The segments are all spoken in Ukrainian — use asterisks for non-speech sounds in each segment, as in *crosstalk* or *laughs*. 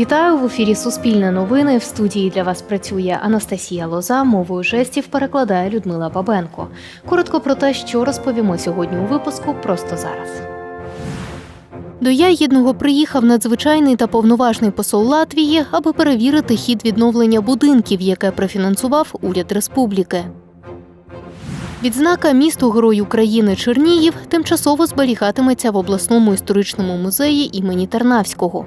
Вітаю в ефірі Суспільне новини. В студії для вас працює Анастасія Лоза. Мовою жестів перекладає Людмила Бабенко. Коротко про те, що розповімо сьогодні у випуску, просто зараз. До Ягідного приїхав надзвичайний та повноважний посол Латвії, аби перевірити хід відновлення будинків, яке профінансував уряд республіки. Відзнака місту Герой України Чернігів тимчасово зберігатиметься в обласному історичному музеї імені Тарнавського.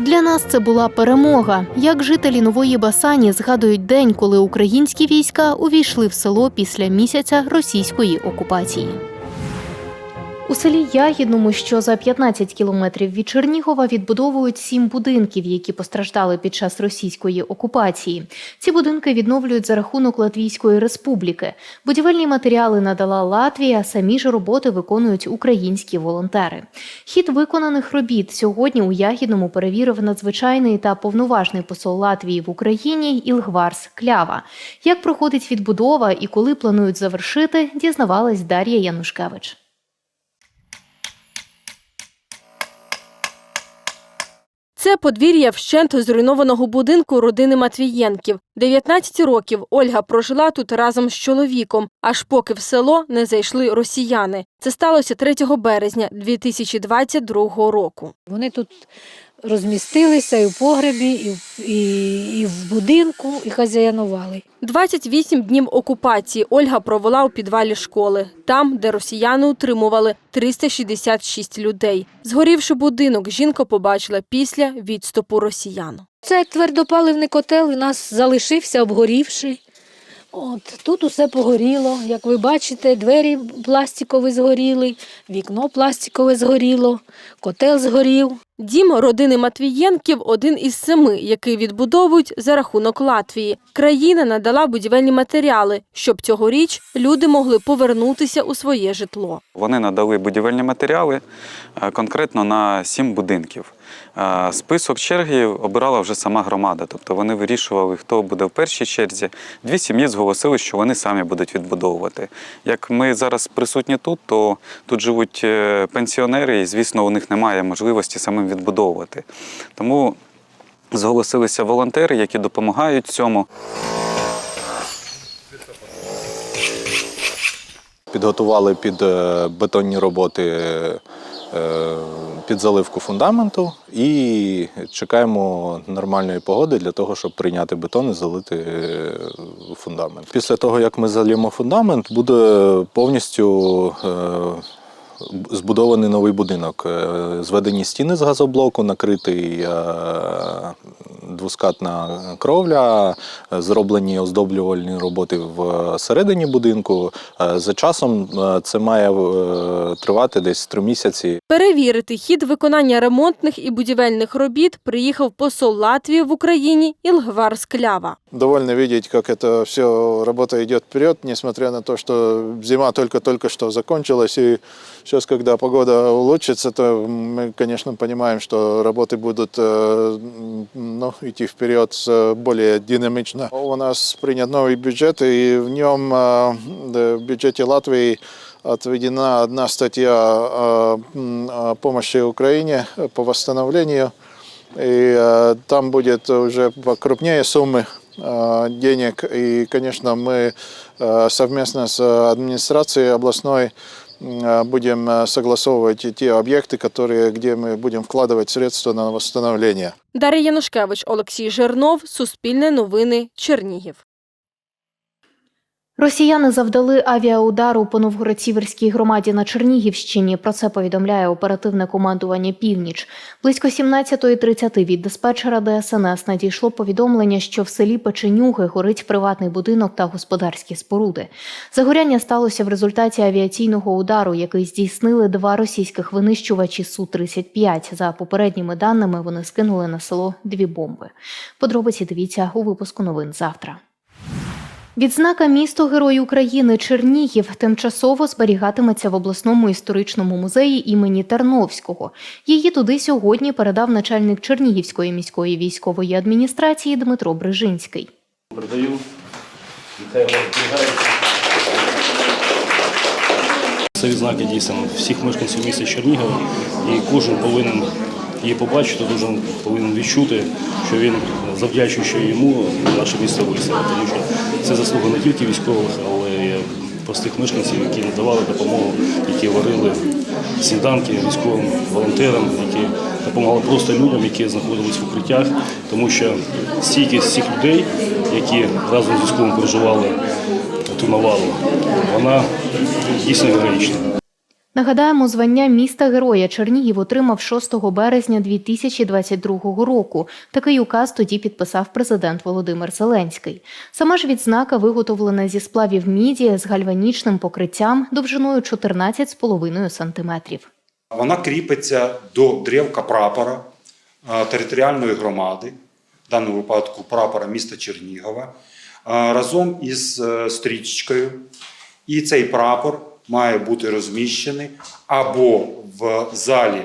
Для нас це була перемога. Як жителі нової Басані згадують день, коли українські війська увійшли в село після місяця російської окупації. У селі Ягідному, що за 15 кілометрів від Чернігова, відбудовують сім будинків, які постраждали під час російської окупації. Ці будинки відновлюють за рахунок Латвійської республіки. Будівельні матеріали надала Латвія, самі ж роботи виконують українські волонтери. Хід виконаних робіт сьогодні у Ягідному перевірив надзвичайний та повноважний посол Латвії в Україні Ілгварс Клява. Як проходить відбудова і коли планують завершити, дізнавалась Дар'я Янушкевич. Це подвір'я вщент зруйнованого будинку родини Матвієнків. 19 років Ольга прожила тут разом з чоловіком, аж поки в село не зайшли росіяни. Це сталося 3 березня 2022 року. Вони тут розмістилися і в погребі, і в, і, і в будинку, і хазяянували. 28 днів окупації Ольга провела у підвалі школи, там, де росіяни утримували 366 людей. Згорівши будинок, жінка побачила після відступу росіян. Це твердопаливний котел у нас залишився, обгорівший. От, тут усе погоріло. Як ви бачите, двері пластикові згоріли, вікно пластикове згоріло, котел згорів. Дім родини Матвієнків один із семи, який відбудовують за рахунок Латвії. Країна надала будівельні матеріали, щоб цьогоріч люди могли повернутися у своє житло. Вони надали будівельні матеріали е, конкретно на сім будинків. Е, Список черги обирала вже сама громада, тобто вони вирішували, хто буде в першій черзі. Дві сім'ї зголосили, що вони самі будуть відбудовувати. Як ми зараз присутні тут, то тут живуть е, пенсіонери, і звісно, у них немає можливості самим відбудовувати. Тому зголосилися волонтери, які допомагають цьому. Підготували під е, бетонні роботи е, під заливку фундаменту і чекаємо нормальної погоди для того, щоб прийняти бетон і залити е, фундамент. Після того, як ми заліємо фундамент, буде повністю збудований новий будинок. Е, Зведені стіни з газоблоку, накритий е, двускатна кровля, зроблені оздоблювальні роботи всередині будинку. Е, За часом це має тривати десь три місяці. Перевірити хід виконання ремонтних і будівельних робіт приїхав посол Латвії в Україні Ілгвар Склява. довольно видеть, как это все работа идет вперед, несмотря на то, что зима только-только что закончилась, и сейчас, когда погода улучшится, то мы, конечно, понимаем, что работы будут э, ну, идти вперед э, более динамично. У нас принят новый бюджет, и в нем, э, да, в бюджете Латвии, отведена одна статья э, м, о помощи Украине по восстановлению. И э, там будет уже покрупнее суммы э, денег. И, конечно, мы э, совместно с администрацией областной э, будем э, согласовывать те объекты, которые, где мы будем вкладывать средства на восстановление. Дар'я Янушкевич, Олексій Жернов, Суспільне новини, Чернігів. Росіяни завдали авіаудару по Новгород-Сіверській громаді на Чернігівщині. Про це повідомляє оперативне командування Північ. Близько 17.30 від диспетчера ДСНС надійшло повідомлення, що в селі Печенюги горить приватний будинок та господарські споруди. Загоряння сталося в результаті авіаційного удару, який здійснили два російських винищувачі Су-35. За попередніми даними вони скинули на село дві бомби. Подробиці дивіться у випуску новин завтра. Відзнака місто Герой України Чернігів тимчасово зберігатиметься в обласному історичному музеї імені Тарновського. Її туди сьогодні передав начальник Чернігівської міської військової адміністрації Дмитро Брижинський. Передаю. Це відзнаки дійсно всіх мешканців міста Чернігова, і кожен повинен її побачить, то дуже повинен відчути, що він, завдячуючи йому, наше місто вистояло. Тому що це заслуга не тільки військових, але й простих мешканців, які надавали допомогу, які варили сніданки військовим волонтерам, які допомагали просто людям, які знаходились в укриттях, тому що стійкість цих людей, які разом з військовим переживали ту навалу, вона дійсно героїчна. Нагадаємо, звання міста Героя Чернігів отримав 6 березня 2022 року. Такий указ тоді підписав президент Володимир Зеленський. Сама ж відзнака виготовлена зі сплавів міді з гальванічним покриттям довжиною 14,5 сантиметрів. Вона кріпиться до древка прапора територіальної громади, в даному випадку прапора міста Чернігова, разом із е, стрічкою. І цей прапор має бути розміщений або в залі,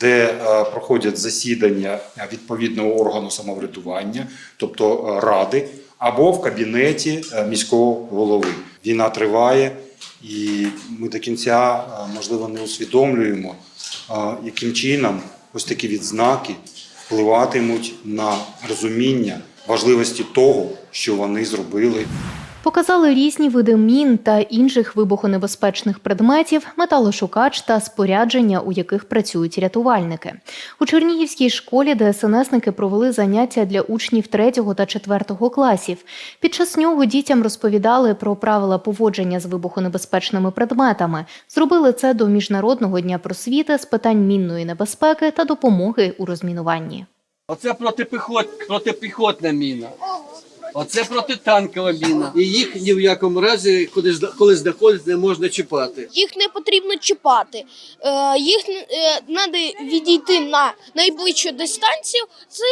де е, проходять засідання відповідного органу самоврядування, тобто е, ради, або в кабінеті е, міського голови. Війна триває, і ми до кінця, можливо, не усвідомлюємо, яким чином ось такі відзнаки впливатимуть на розуміння важливості того, що вони зробили Показали різні види мін та інших вибухонебезпечних предметів, металошукач та спорядження, у яких працюють рятувальники. У Чернігівській школі ДСНСники провели заняття для учнів 3 та 4 класів. Під час нього дітям розповідали про правила поводження з вибухонебезпечними предметами. Зробили це до Міжнародного дня просвіти з питань мінної небезпеки та допомоги у розмінуванні. Оце протипіхот, протипіхотна міна. Оце протитанкова міна. І їх ні в якому разі, коли, коли знаходять, не можна чіпати. їх не потрібно чіпати. Е, їх треба відійти на найближчу дистанцію. Це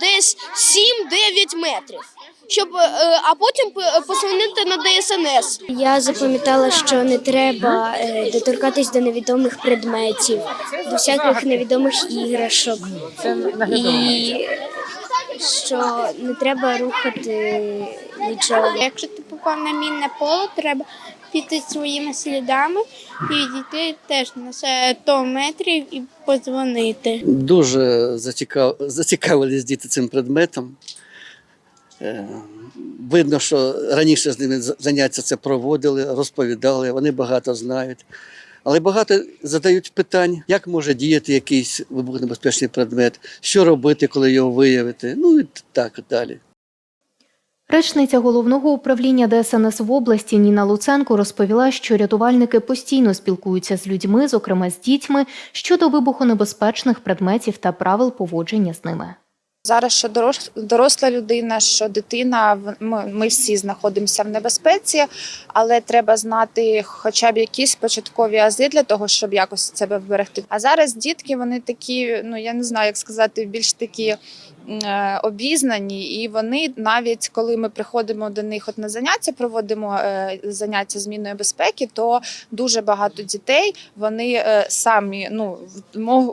десь 7-9 метрів. Щоб, е, а потім позвонити на ДСНС. Я запам'ятала, що не треба е, доторкатись до невідомих предметів, до всяких невідомих іграшок. І що не треба рухати нічого. Якщо ти попав на мінне поле, треба піти своїми слідами і відійти теж на 100 метрів і подзвонити. Дуже зацікав... зацікавились діти цим предметом. Е, Видно, що раніше з ними заняття це проводили, розповідали, вони багато знають. Але багато задають питань, як може діяти якийсь вибухонебезпечний предмет, що робити, коли його виявити, ну і так далі. Речниця головного управління ДСНС в області Ніна Луценко розповіла, що рятувальники постійно спілкуються з людьми, зокрема з дітьми, щодо вибухонебезпечних предметів та правил поводження з ними. Зараз що дорос- доросла людина, що дитина, ми, всі знаходимося в небезпеці, але треба знати хоча б якісь початкові ази для того, щоб якось себе вберегти. А зараз дітки вони такі, ну я не знаю, як сказати, більш такі обізнані, і вони навіть коли ми приходимо до них от на заняття, проводимо е, заняття зміною безпеки, то дуже багато дітей вони е, самі ну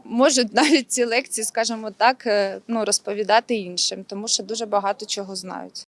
можуть навіть ці лекції, скажімо так, е, ну розповідати іншим, тому що дуже багато чого знають.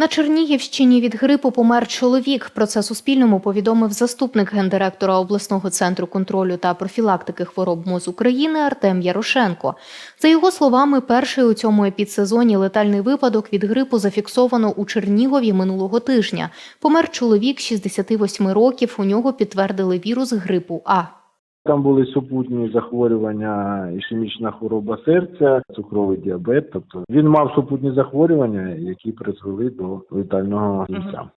На Чернігівщині від грипу помер чоловік. Про це Суспільному повідомив заступник гендиректора обласного центру контролю та профілактики хвороб МОЗ України Артем Ярошенко. За його словами, перший у цьому епідсезоні летальний випадок від грипу зафіксовано у Чернігові минулого тижня. Помер чоловік 68 років. У нього підтвердили вірус грипу А. Там були супутні захворювання, ішемічна хвороба серця, цукровий діабет. Тобто він мав супутні захворювання, які призвели до летального кінця.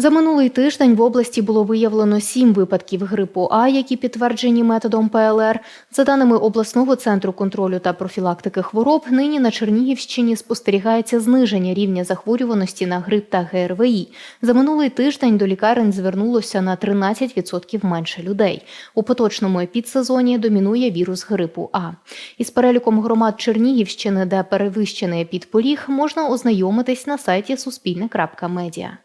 За минулий тиждень в області було виявлено сім випадків грипу А, які підтверджені методом ПЛР. За даними обласного центру контролю та профілактики хвороб, нині на Чернігівщині спостерігається зниження рівня захворюваності на грип та ГРВІ. За минулий тиждень до лікарень звернулося на 13% менше людей. У поточному епідсезоні домінує вірус грипу А. Із переліком громад Чернігівщини, де перевищений епідпоріг, можна ознайомитись на сайті суспільне.медіа.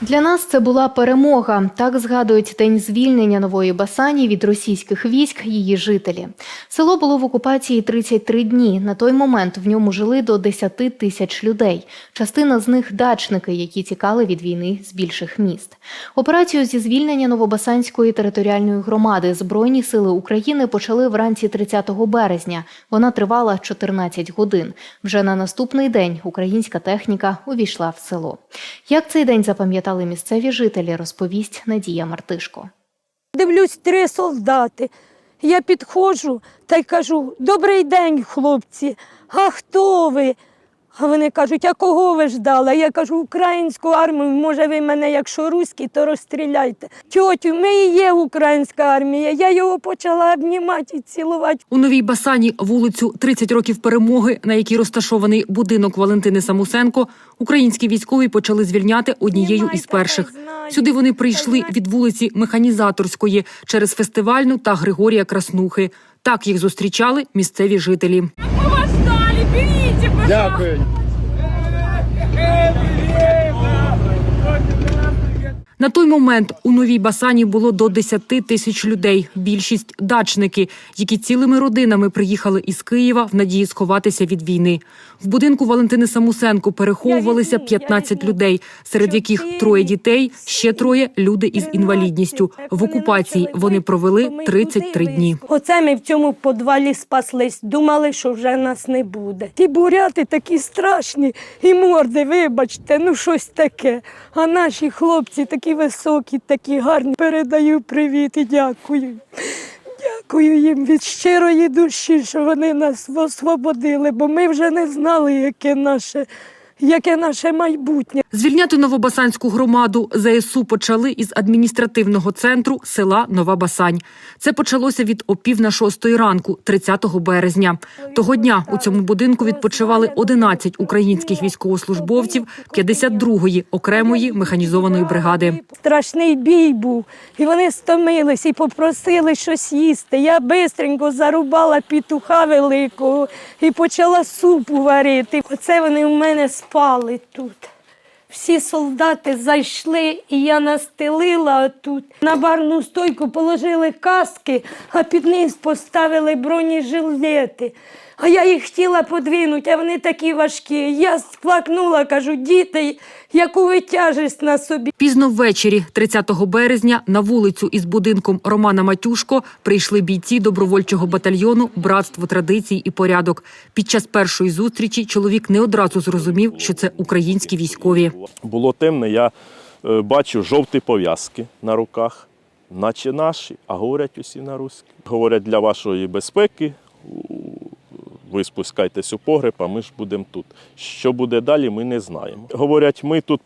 Для нас це була перемога. Так згадують день звільнення нової Басані від російських військ її жителі. Село було в окупації 33 дні. На той момент в ньому жили до 10 тисяч людей. Частина з них дачники, які тікали від війни з більших міст. Операцію зі звільнення Новобасанської територіальної громади Збройні сили України почали вранці 30 березня. Вона тривала 14 годин. Вже на наступний день українська техніка увійшла в село. Як цей день запам'ятали місцеві жителі, розповість Надія Мартишко. Дивлюсь, три солдати. Я підходжу та й кажу: Добрий день, хлопці. А хто ви? А вони кажуть, а кого ви ждали? Я кажу, українську армію, може, ви мене, якщо руські, то розстріляйте. Тьотю, ми і є українська армія. Я його почала обнімати і цілувати. У новій Басані вулицю 30 років перемоги, на якій розташований будинок Валентини Самусенко, українські військові почали звільняти однією із перших. Сюди вони прийшли від вулиці Механізаторської через фестивальну та Григорія Краснухи. Так їх зустрічали місцеві жителі. Дякую. На той момент у новій Басані було до 10 тисяч людей. Більшість дачники, які цілими родинами приїхали із Києва в надії сховатися від війни. В будинку Валентини Самусенко переховувалися 15 людей, серед яких троє дітей, ще троє люди із інвалідністю. В окупації вони провели 33 дні. Оце ми в цьому подвалі спаслись. Думали, що вже нас не буде. Ті буряти такі страшні, і морди, вибачте, ну щось таке. А наші хлопці такі високі, такі гарні. Передаю привіт і дякую. Дякую їм від щирої душі, що вони нас освободили, бо ми вже не знали, яке наше, яке наше майбутнє. Звільняти Новобасанську громаду ЗСУ почали із адміністративного центру села Нова Басань. Це почалося від опів на шостої ранку, 30 березня. Того дня у цьому будинку відпочивали 11 українських військовослужбовців 52-ї окремої механізованої бригади. Страшний бій був, і вони стомились і попросили щось їсти. Я бистренько зарубала петуха великого і почала супу варити. Оце вони в мене спали тут. Всі солдати зайшли, і я настелила тут. На барну стойку положили каски, а під низ поставили бронежилети. А я їх хотіла подвинути, а вони такі важкі. Я сплакнула, кажу, діти, яку ви тяжесть на собі. Пізно ввечері, 30 березня, на вулицю із будинком Романа Матюшко прийшли бійці добровольчого батальйону Братство традицій і порядок. Під час першої зустрічі чоловік не одразу зрозумів, що це українські військові. Було темно, я е, бачу жовті пов'язки на руках, наче наші, а говорять усі на русські. Говорять, для вашої безпеки ви спускайтесь у погреб, а ми ж будемо тут. Що буде далі, ми не знаємо. Говорять, ми тут.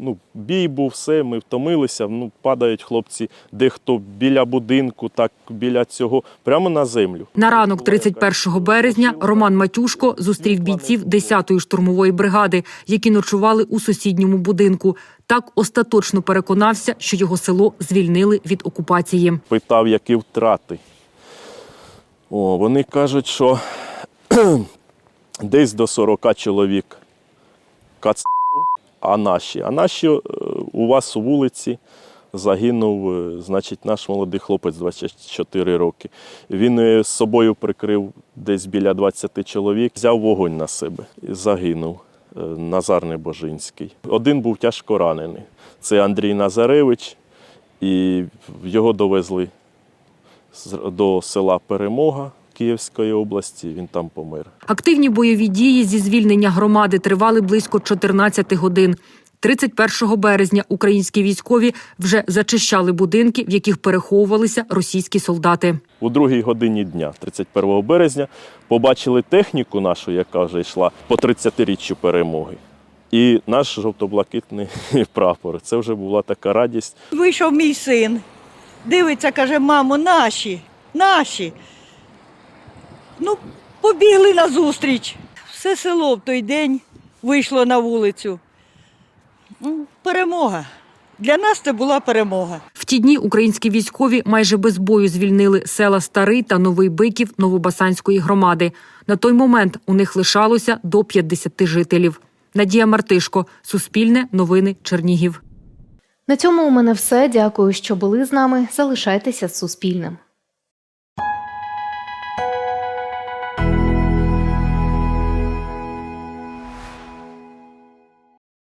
Ну, бій був, все, ми втомилися. Ну, падають хлопці, дехто біля будинку, так біля цього, прямо на землю. На ранок 31 березня Роман Матюшко зустрів бійців 10-ї штурмової бригади, які ночували у сусідньому будинку. Так остаточно переконався, що його село звільнили від окупації. питав, які втрати. О, вони кажуть, що *clears throat* десь до 40 чоловік кац, а наші. А наші е, у вас у вулиці загинув, е, значить, наш молодий хлопець 24 роки. Він е, з собою прикрив десь біля 20 чоловік, взяв вогонь на себе і загинув. Назар Небожинський. Один був тяжко ранений. Це Андрій Назаревич, і його довезли до села Перемога Київської області. Він там помер. Активні бойові дії зі звільнення громади тривали близько 14 годин. 31 березня українські військові вже зачищали будинки, в яких переховувалися російські солдати. У другій годині дня, 31 березня, побачили техніку нашу, яка вже йшла по 30-річчю перемоги. І наш жовто-блакитний *laughs* прапор. Це вже була така радість. Вийшов мій син, дивиться, каже, мамо, наші, наші. Ну, побігли на зустріч. Все село в той день вийшло на вулицю. Ну, перемога. Для нас це була перемога. В ті дні українські військові майже без бою звільнили села Старий та Новий Биків Новобасанської громади. На той момент у них лишалося до 50 жителів. Надія Мартишко, Суспільне, Новини, Чернігів. На цьому у мене все. Дякую, що були з нами. Залишайтеся з Суспільним.